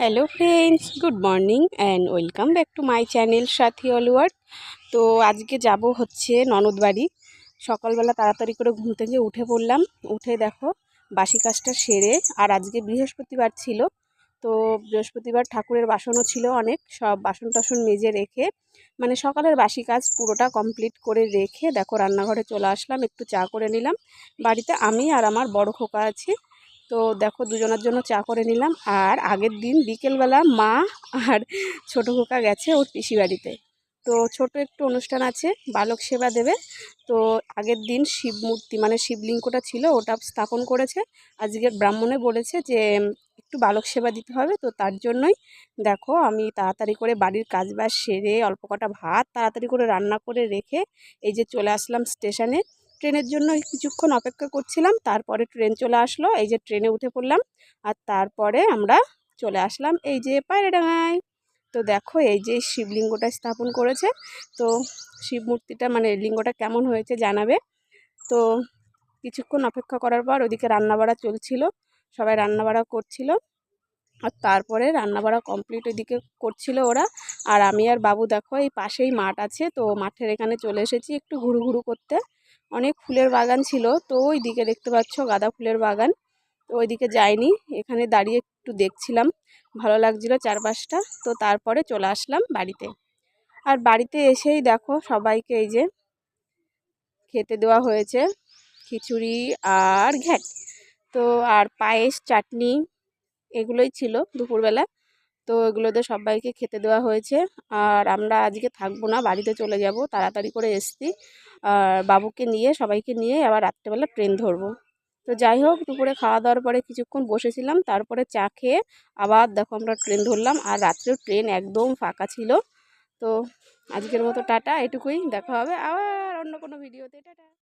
Hello friends good morning and welcome back to my channel Sathi অলওয়ার্ড তো আজকে যাব হচ্ছে ননদ বাড়ি সকালবেলা তাড়াতাড়ি করে ঘুম থেকে উঠে পড়লাম। উঠে দেখো, বাসি কাজটা সেরে আর আজকে বৃহস্পতিবার ছিল। তো বৃহস্পতিবার ঠাকুরের বাসনও ছিল অনেক। সব বাসন টাসন মেজে রেখে মানে সকালের বাসি কাজ পুরোটা কমপ্লিট করে রেখে দেখো রান্নাঘরে চলে আসলাম, একটু চা করে নিলাম। বাড়িতে আমি আর আমার বড় খোকা আছে। তো দেখো দুজনের জন্য চা করে নিলাম। আর আগের দিন বিকেলবেলা মা আর ছোটো খোকা গেছে ওর পিসি বাড়িতে। তো ছোট একটু অনুষ্ঠান আছে, বালক সেবা দেবে। তো আগের দিন শিব মূর্তি মানে শিবলিঙ্গটা ছিল, ওটা স্থাপন করেছে। আজকে ব্রাহ্মণে বলেছে যে, একটু বালক সেবা দিতে হবে। তো তার জন্যই দেখো আমি তাড়াতাড়ি করে বাড়ির কাজবাজ সেরে অল্প কটা ভাত তাড়াতাড়ি করে রান্না করে রেখে এই যে চলে আসলাম স্টেশনে। ট্রেনের জন্য কিছুক্ষণ অপেক্ষা করছিলাম, তারপরে ট্রেন চলে আসলো, এই যে ট্রেনে উঠে পড়লাম, আর তারপরে আমরা চলে আসলাম, এই যে পায়রাডাঙ্গায়। তো দেখো, এই যে শিবলিঙ্গটা স্থাপন করেছে, তো শিব মূর্তিটা মানে লিঙ্গটা কেমন হয়েছে জানাবে। তো কিছুক্ষণ অপেক্ষা করার পর ওদিকে রান্নাবাড়া চলছিল, সবাই রান্নাবাড়া করছিল, আর তারপরে রান্নাবাড়া কমপ্লিট ওইদিকে করছিল ওরা। আর আমি আর বাবু দেখো, এই পাশেই মাঠ আছে, তো মাঠের এখানে চলে এসেছি একটু ঘুরু ঘুরু করতে। অনেক ফুলের বাগান ছিল। তো ওই দিকে দেখতে পাচ্ছ গাঁদা ফুলের বাগান। তো ওইদিকে যাইনি, এখানে দাঁড়িয়ে একটু দেখছিলাম। ভালো লাগছিল চারপাশটা। তো তারপরে চলে আসলাম বাড়িতে। আর বাড়িতে এসেই দেখো সবাইকে এই যে খেতে দেওয়া হয়েছে, খিচুড়ি আর ঘ্যাট। তো আর পায়েস, চাটনি এগুলোই ছিল দুপুরবেলা। তো এগুলোতে সবাইকে খেতে দেওয়া হয়েছে। আর আমরা আজকে থাকব না, বাড়িতে চলে যাব, তাড়াতাড়ি করে এসছি। আর বাবুকে নিয়ে, সবাইকে নিয়ে আবার রাত্রেবেলা ট্রেন ধরবো। তো যাই হোক, দুপুরে খাওয়া দাওয়ার পরে কিছুক্ষণ বসেছিলাম, তারপরে চা খেয়ে আবার দেখো আমরা ট্রেন ধরলাম। আর রাত্রেও ট্রেন একদম ফাঁকা ছিল। তো আজকের মতো টাটা, এটুকুই, দেখা হবে আবার অন্য কোনো ভিডিওতে। টাটা।